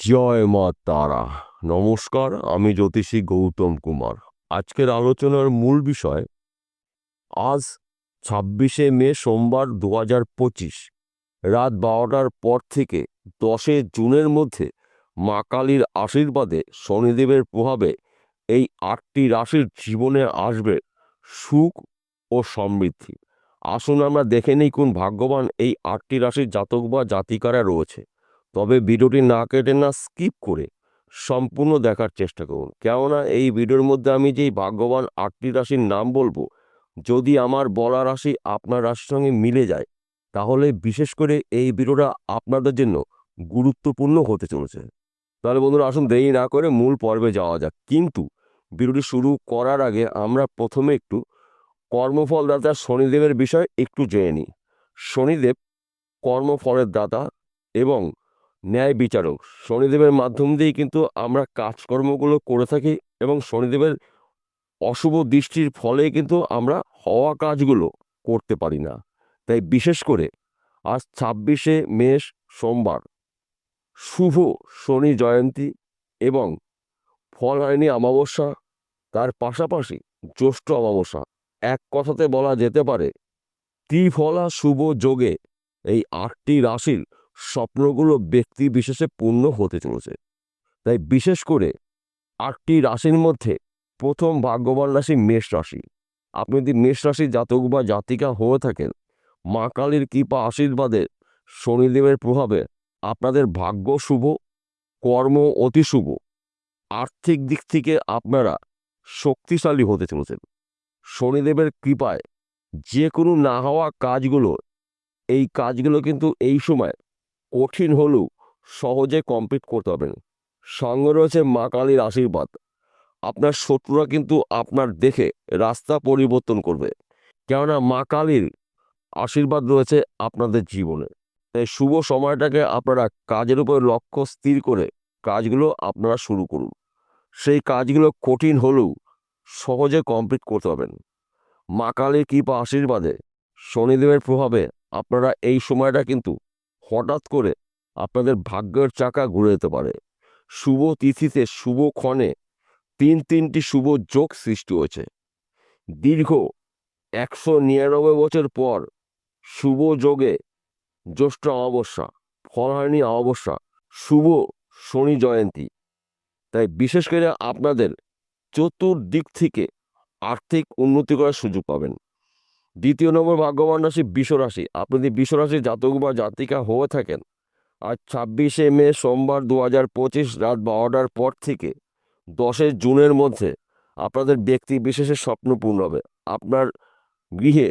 জয় মা তারা। নমস্কার, আমি জ্যোতিষী গৌতম কুমার। আজকের আলোচনার মূল বিষয়, আজ ছাব্বিশে মে সোমবার দু রাত বারোটার পর থেকে দশে জুনের মধ্যে মা কালীর আশীর্বাদে শনিদেবের প্রভাবে এই আটটি রাশির জীবনে আসবে সুখ ও সমৃদ্ধি। আসুন আমরা দেখে নিই কোন ভাগ্যবান এই আটটি রাশির জাতক বা জাতিকারা রয়েছে। তবে ভিডিওটি না কেটে না স্কিপ করে সম্পূর্ণ দেখার চেষ্টা করুন। কেননা এই ভিডিওর মধ্যে আমি যেই ভাগ্যবান আটটি রাশির নাম বলব, যদি আমার বলা রাশি আপনার রাশির সঙ্গে মিলে যায়, তাহলে বিশেষ করে এই ভিডিওটা আপনাদের জন্য গুরুত্বপূর্ণ হতে চলেছে। তাহলে বন্ধুরা আসুন দেরি না করে মূল পর্বে যাওয়া যাক। কিন্তু ভিডিওটি শুরু করার আগে আমরা প্রথমে একটু কর্মফলদাতা শনিদেবের বিষয় একটু জেনে নিই। শনিদেব কর্মফলের দাতা এবং ন্যায় বিচারক। শনিদেবের মাধ্যম দিয়েই কিন্তু আমরা কাজকর্মগুলো করে থাকি এবং শনিদেবের অশুভ দৃষ্টির ফলে কিন্তু আমরা হওয়া কাজগুলো করতে পারি না। তাই বিশেষ করে আজ ছাব্বিশে মে সোমবার, শুভ শনি জয়ন্তী এবং ফলহারিণী অমাবস্যা, তার পাশাপাশি জ্যৈষ্ঠ অমাবস্যা। এক কথাতে বলা যেতে পারে, ত্রিফলা শুভ যোগে এই আটটি রাশির স্বপ্নগুলো ব্যক্তি বিশেষে পূর্ণ হতে চলেছে। তাই বিশেষ করে আটটি রাশির মধ্যে প্রথম ভাগ্যবান রাশি মেষ রাশি। আপনি যদি মেষ রাশি জাতক বা জাতিকা হয়ে থাকেন, মা কালীর কৃপা আশীর্বাদে শনিদেবের প্রভাবে আপনাদের ভাগ্য শুভ, কর্ম অতি শুভ। আর্থিক দিক থেকে আপনারা শক্তিশালী হতে চলেছেন। শনিদেবের কৃপায় যে কোনো না হওয়া কাজগুলো, এই কাজগুলো কিন্তু এই সময় কঠিন হলেও সহজে কমপ্লিট করতে পারবেন। সঙ্গে রয়েছে মা কালীর আশীর্বাদ। আপনার শত্রুরা কিন্তু আপনার দেখে রাস্তা পরিবর্তন করবে। কেননা মা কালীর আশীর্বাদ রয়েছে আপনাদের জীবনে। তাই শুভ সময়টাকে আপনারা কাজের উপর লক্ষ্য স্থির করে কাজগুলো আপনারা শুরু করুন। সেই কাজগুলো কঠিন হলেও সহজে কমপ্লিট করতে পারবেন। মা কালীর কৃপা আশীর্বাদে শনিদেবের প্রভাবে আপনারা এই সময়টা কিন্তু হঠাৎ করে আপনাদের ভাগ্যের চাকা ঘুরে যেতে পারে। শুভ তিথিতে শুভ ক্ষণে তিন তিনটি শুভ যোগ সৃষ্টি হয়েছে। দীর্ঘ একশো নিরানব্বই বছর পর শুভ যোগে জ্যৈষ্ঠ অমাবস্যা ফলহানি অমাবস্যা, শুভ শনি জয়ন্তী। তাই বিশেষ করে আপনাদের চতুর্দিক থেকে আর্থিক উন্নতি করার সুযোগ পাবেন। দ্বিতীয় নম্বর ভাগ্যবান রাশি বিষ রাশি। আপনি যদি বিষ রাশির জাতক বা জাতিকা হয়ে থাকেন, আজ ছাব্বিশে মে সোমবার দু হাজার পঁচিশ রাত বারোটার পর থেকে দশে জুনের মধ্যে আপনাদের ব্যক্তি বিশেষের স্বপ্ন পূর্ণ হবে। আপনার গৃহে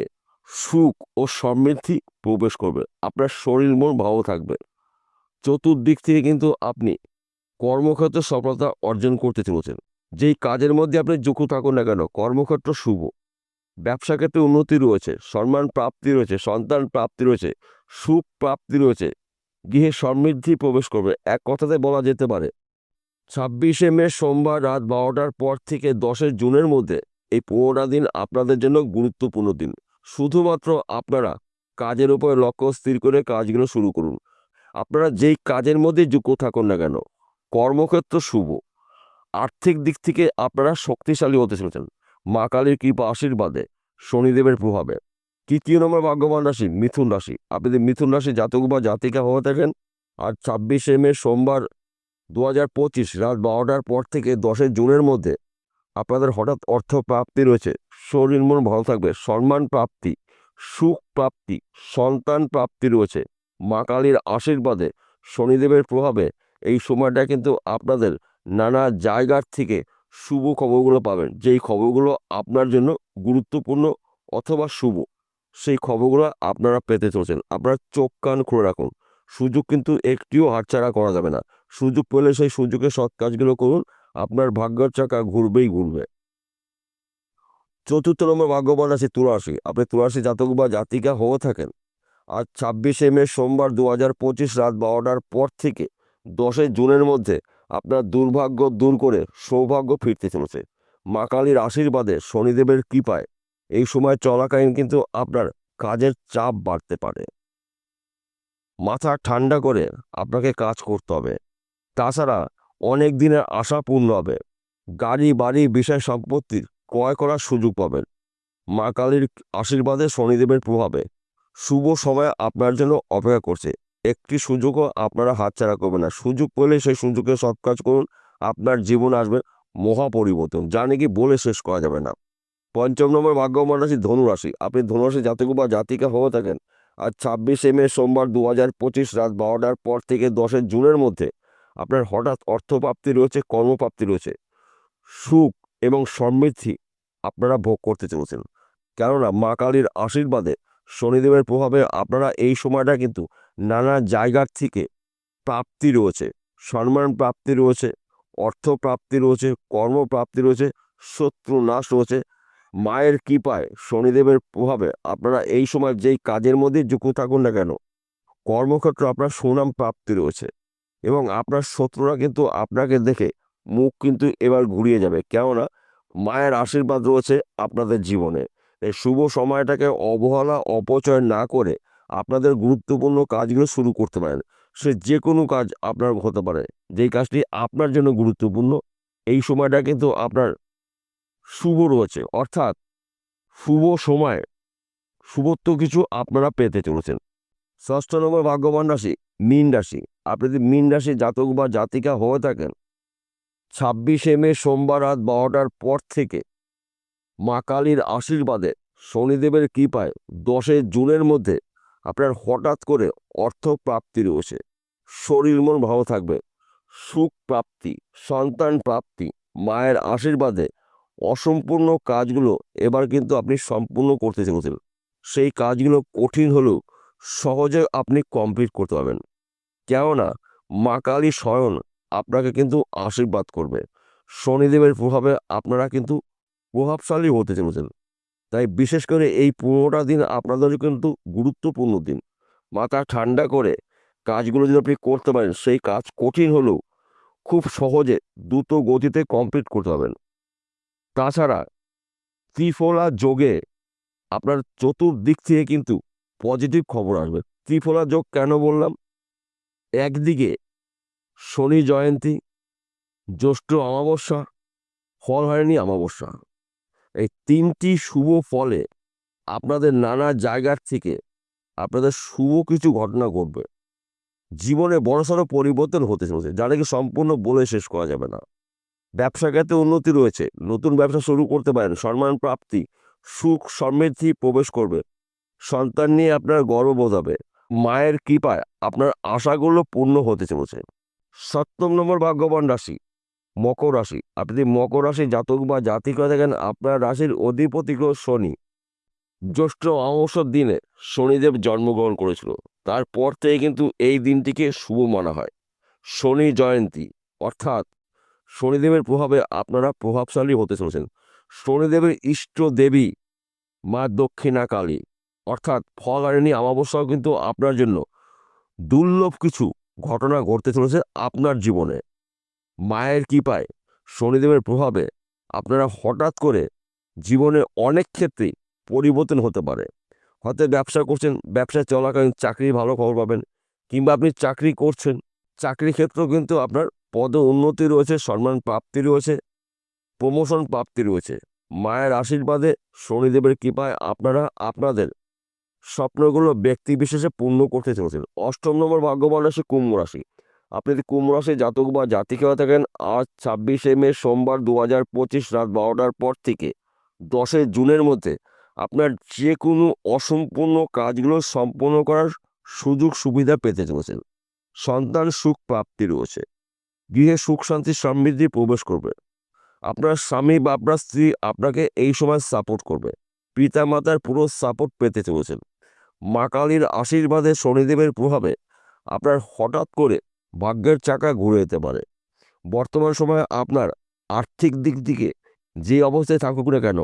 সুখ ও সমৃদ্ধি প্রবেশ করবে। আপনার শরীর মন ভালো থাকবে। চতুর্দিক থেকে কিন্তু আপনি কর্মক্ষেত্রে সফলতা অর্জন করতে চলেছেন। যেই কাজের মধ্যে আপনি যুক্ত থাকুন না কেন, কর্মক্ষেত্র শুভ। ব্যবসা ক্ষেত্রে উন্নতি রয়েছে, সম্মান প্রাপ্তি রয়েছে, সন্তান প্রাপ্তি রয়েছে, সুখ প্রাপ্তি রয়েছে, গৃহে সমৃদ্ধি প্রবেশ করবে। এক কথাতে বলা যেতে পারে, ছাব্বিশে মে সোমবার রাত বারোটার পর থেকে দশই জুনের মধ্যে এই পনেরোটা দিন আপনাদের জন্য গুরুত্বপূর্ণ দিন। শুধুমাত্র আপনারা কাজের উপর লক্ষ্য স্থির করে কাজগুলো শুরু করুন। আপনারা যেই কাজের মধ্যে যুক্ত থাকুন না কেন, কর্মক্ষেত্র শুভ। আর্থিক দিক থেকে আপনারা শক্তিশালী হতে চলেছেন। মা কালীর কৃপা আশীর্বাদে, শনিদেবের প্রভাবে। তৃতীয় নম্বর ভাগ্যবান রাশি? মিথুন রাশি। আপনি যদি মিথুন রাশি জাতক বা জাতিকা হয়ে থাকেন আর ছাব্বিশে মে সোমবার দু হাজার পঁচিশ, রাত বারোটার পর থেকে দশই জুনের মধ্যে আপনাদের হঠাৎ অর্থ প্রাপ্তি রয়েছে। শরীর মন ভালো থাকবে, সম্মান প্রাপ্তি, সুখ প্রাপ্তি, সন্তান প্রাপ্তি রয়েছে। মা কালীর আশীর্বাদে, শনিদেবের প্রভাবে এই সময়টা কিন্তু আপনাদের নানা জায়গার থেকে শুভ খবরগুলো পাবেন। যেই খবরগুলো আপনার জন্য গুরুত্বপূর্ণ অথবা শুভ, সেই খবরগুলো আপনারা পেতে চলছেন। আপনারা চোখ কান খুলে রাখুন। সুযোগ কিন্তু একটিও হাতছাড়া করা যাবে না। সুযোগ পেলে সেই সুযোগে সৎ কাজগুলো করুন। আপনার ভাগ্যের চাকা ঘুরবেই ঘুরবে। চতুর্থ নম্বর ভাগ্যবান আছে তুলাসী আপনি তুলাসী জাতক বা জাতিকা হয়ে থাকেন। আজ ছাব্বিশে মে সোমবার দু হাজার পঁচিশ রাত বারোটার পর থেকে দশই জুনের মধ্যে আপনার দুর্ভাগ্য দূর করে সৌভাগ্য ফিরতে চলেছে। মা কালীর আশীর্বাদে শনিদেবের কৃপায় এই সময় চলাকালীন কিন্তু আপনার কাজের চাপ বাড়তে পারে। মাথা ঠান্ডা করে আপনাকে কাজ করতে হবে। তাছাড়া অনেক দিনের আশা পূর্ণ হবে। গাড়ি, বাড়ি, বিষয় সম্পত্তির ক্রয় করার সুযোগ পাবেন। মা কালীর আশীর্বাদে শনিদেবের প্রভাবে শুভ সময় আপনার জন্য অপেক্ষা করছে। একটি সুযোগও আপনারা হাতছাড়া করবেন না। সুযোগ পেলে সেই সুযোগে সব কাজ করুন, আপনার জীবন আসবে মহা পরিবর্তন যা নাকি বলে শেষ করা যাবে না। পঞ্চম নম্বর ভাগ্যবান রাশি ধনুরাশি আপনি ধনুরাশি জাতক বা জাতিকা হয়ে থাকেন। আর ছাব্বিশে মে সোমবার দু হাজার পঁচিশ রাত বারোটার পর থেকে দশের জুনের মধ্যে আপনার হঠাৎ অর্থপ্রাপ্তি রয়েছে, কর্মপ্রাপ্তি রয়েছে। সুখ এবং সমৃদ্ধি আপনারা ভোগ করতে চলেছেন। কেননা মা কালীর আশীর্বাদে শনিদেবের প্রভাবে আপনারা এই সময়টা কিন্তু নানা জায়গার থেকে প্রাপ্তি রয়েছে। সম্মান প্রাপ্তি রয়েছে, অর্থ প্রাপ্তি রয়েছে কর্মপ্রাপ্তি রয়েছে, শত্রু নাশ রয়েছে। মায়ের কৃপায় শনিদেবের প্রভাবে আপনারা এই সময় যেই কাজের মধ্যে যুক্ত থাকুন না কেন, কর্মক্ষেত্রে আপনার সুনাম প্রাপ্তি রয়েছে এবং আপনার শত্রুরা কিন্তু আপনাকে দেখে মুখ কিন্তু এবার ঘুরিয়ে যাবে। কেননা মায়ের আশীর্বাদ রয়েছে আপনাদের জীবনে। এই শুভ সময়টাকে অবহেলা, অপচয় না করে আপনাদের গুরুত্বপূর্ণ কাজগুলো শুরু করতে পারেন। সে যে কোনো কাজ আপনার হতে পারে। যেই কাজটি আপনার জন্য গুরুত্বপূর্ণ, এই সময়টা কিন্তু আপনার শুভ রয়েছে। অর্থাৎ শুভ সময়, শুভত্ব কিছু আপনারা পেতে চলেছেন। ষষ্ঠ নম্বর ভাগ্যবান রাশি, মীন রাশি। আপনি যদি মীন রাশি জাতক বা জাতিকা হয়ে থাকেন, ছাব্বিশে মে সোমবার রাত বারোটার পর থেকে মা কালীর আশীর্বাদে শনিদেবের কৃপায় দশে জুনের মধ্যে আপনার হঠাৎ করে অর্থ প্রাপ্তি রয়েছে। শরীর মন ভালো থাকবে, সুখ প্রাপ্তি, সন্তান প্রাপ্তি, মায়ের আশীর্বাদে অসম্পূর্ণ কাজগুলো এবার কিন্তু আপনি সম্পূর্ণ করতে চলেছেন। সেই কাজগুলো কঠিন হলেও সহজে আপনি কমপ্লিট করতে পারবেন। কেননা মা কালী স্বয়ং আপনাকে কিন্তু আশীর্বাদ করবে। শনিদেবের প্রভাবে আপনারা কিন্তু প্রভাবশালী হতে চলেছেন। তাই বিশেষ করে এই পনেরোটা দিন আপনাদের কিন্তু গুরুত্বপূর্ণ দিন। মাথা ঠান্ডা করে কাজগুলো যদি আপনি করতে পারেন, সেই কাজ কঠিন হলেও খুব সহজে দ্রুত গতিতে কমপ্লিট করতে পারবেন। তাছাড়া ত্রিফলা যোগে আপনার চতুর্দিক থেকে কিন্তু পজিটিভ খবর আসবে। ত্রিফলা যোগ কেন বললাম? একদিকে শনি জয়ন্তী, জ্যৈষ্ঠ অমাবস্যা, ফল হয়নি অমাবস্যা। এই তিনটি শুভ ফলে আপনাদের নানা জায়গার থেকে আপনাদের শুভ কিছু ঘটনা ঘটবে। জীবনে বড়সড় পরিবর্তন হতে চলেছে, যা নাকি সম্পূর্ণ বলে শেষ করা যাবে না। ব্যবসা ক্ষেত্রে উন্নতি রয়েছে, নতুন ব্যবসা শুরু করতে পারেন, সম্মান প্রাপ্তি, সুখ সমৃদ্ধি প্রবেশ করবে। সন্তান নিয়ে আপনার গর্ব বোঝাবে মায়ের কৃপায় আপনার আশাগুলো পূর্ণ হতে চলেছে। সপ্তম নম্বর ভাগ্যবান রাশি মকর রাশি। আপনি যদি মকর রাশি জাতক বা জাতিকা দেখেন আপনার রাশির অধিপতি গ্রহ শনি। জ্যৈষ্ঠ অমাবস্যার দিনে শনিদেব জন্মগ্রহণ করেছিল। তারপর থেকে কিন্তু এই দিনটিকে শুভ মানা হয়। শনি জয়ন্তী। অর্থাৎ শনিদেবের প্রভাবে আপনারা প্রভাবশালী হতে চলেছেন। শনিদেবের ইষ্ট দেবী মা দক্ষিণা কালী অর্থাৎ ফল আরেনি অমাবস্যাও কিন্তু আপনার জন্য দুর্লভ কিছু ঘটনা ঘটতে চলেছে আপনার জীবনে। মায়ের কৃপায়, শনিদেবের প্রভাবে আপনারা হঠাৎ করে জীবনে অনেক ক্ষেত্রেই পরিবর্তন হতে পারে। হয়তো ব্যবসা করছেন ব্যবসা চলাকালীন চাকরি ভালো খবর পাবেন কিংবা আপনি চাকরি করছেন চাকরি ক্ষেত্রেও কিন্তু আপনার পদ উন্নতি রয়েছে, সম্মান প্রাপ্তি রয়েছে, প্রমোশন প্রাপ্তি রয়েছে। মায়ের আশীর্বাদে শনিদেবের কৃপায় আপনারা আপনাদের স্বপ্নগুলো ব্যক্তি বিশেষে পূর্ণ করতে চলেছেন। অষ্টম নম্বর ভাগ্যবান রাশি কুম্ভ রাশি। আপনি যদি কুম্ভ রাশি জাতক বা জাতিকে থাকেন, আজ ছাব্বিশে মে সোমবার দু হাজার পঁচিশ রাত বারোটার পর থেকে দশই জুনের মধ্যে আপনার যে কোনো অসম্পূর্ণ কাজগুলো সম্পূর্ণ করার সুযোগ সুবিধা পেতে চলেছেন সন্তান সুখ প্রাপ্তি রয়েছে। গৃহে সুখ, শান্তি, সমৃদ্ধি প্রবেশ করবে। আপনার স্বামী বা আপনার স্ত্রী আপনাকে এই সময় সাপোর্ট করবে। পিতা মাতার পুরো সাপোর্ট পেতে চলেছেন। মা কালীর আশীর্বাদে শনিদেবের প্রভাবে আপনার হঠাৎ করে ভাগ্যের চাকা ঘুরে যেতে পারে। বর্তমান সময়ে আপনার আর্থিক দিক থেকে যে অবস্থায় থাকুক না কেন,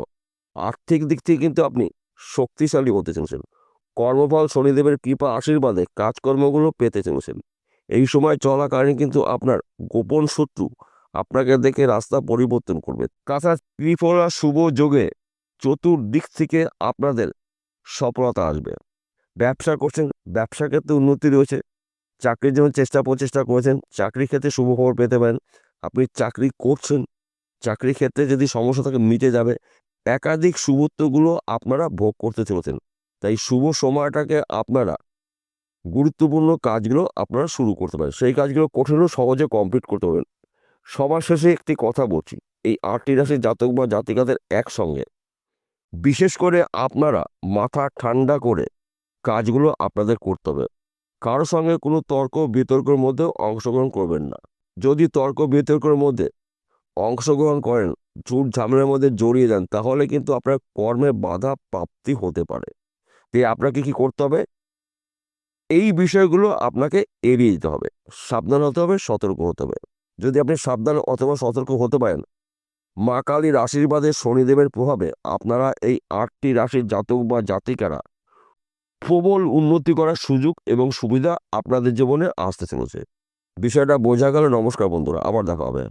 আর্থিক দিক থেকে কিন্তু আপনি শক্তিশালী হতে চলেছেন। কর্মফল শনিদেবের কৃপা আশীর্বাদে কাজকর্মগুলো পেতে চলেছেন। এই সময় চলাকালীন কিন্তু আপনার গোপন শত্রু আপনাকে দেখে রাস্তা পরিবর্তন করবে। তাছাড়া ত্রিফলা শুভ যোগে চতুর্দিক থেকে আপনাদের সফলতা আসবে। ব্যবসা করছেন, ব্যবসা ক্ষেত্রে উন্নতি রয়েছে। চাকরির জন্য চেষ্টা প্রচেষ্টা করেছেন, চাকরির ক্ষেত্রে শুভ খবর পেতে পারেন। আপনি চাকরি করছেন, চাকরির ক্ষেত্রে যদি সমস্যা থাকে মিটে যাবে। একাধিক শুভত্বগুলো আপনারা ভোগ করতে চলেছেন। তাই শুভ সময়টাকে আপনারা গুরুত্বপূর্ণ কাজগুলো আপনারা শুরু করতে পারেন। সেই কাজগুলো কঠিনও সহজে কমপ্লিট করতে পারবেন। সবার শেষে একটি কথা বলছি, এই আটটি রাশির জাতক বা জাতিকাদের একসঙ্গে। বিশেষ করে আপনারা মাথা ঠান্ডা করে কাজগুলো আপনাদের করতে হবে। কারোর সঙ্গে কোনো তর্ক বিতর্কের মধ্যে অংশগ্রহণ করবেন না। যদি তর্ক বিতর্কের মধ্যে অংশগ্রহণ করেন ঝুট ঝামেলার মধ্যে জড়িয়ে যান, তাহলে কিন্তু আপনার কর্মে বাধা প্রাপ্তি হতে পারে। তাই আপনাকে কি করতে হবে? এই বিষয়গুলো আপনাকে এড়িয়ে যেতে হবে। সাবধান হতে হবে, সতর্ক হতে হবে। যদি আপনি সাবধান অথবা সতর্ক হতে পারেন, মা কালীর আশীর্বাদে শনিদেবের প্রভাবে আপনারা এই আটটি রাশির জাতক বা জাতিকারা প্রবল উন্নতি করার সুযোগ এবং সুবিধা আপনাদের জীবনে আসতে চলেছে। বিষয়টা বোঝা গেল। নমস্কার বন্ধুরা, আবার দেখা হবে।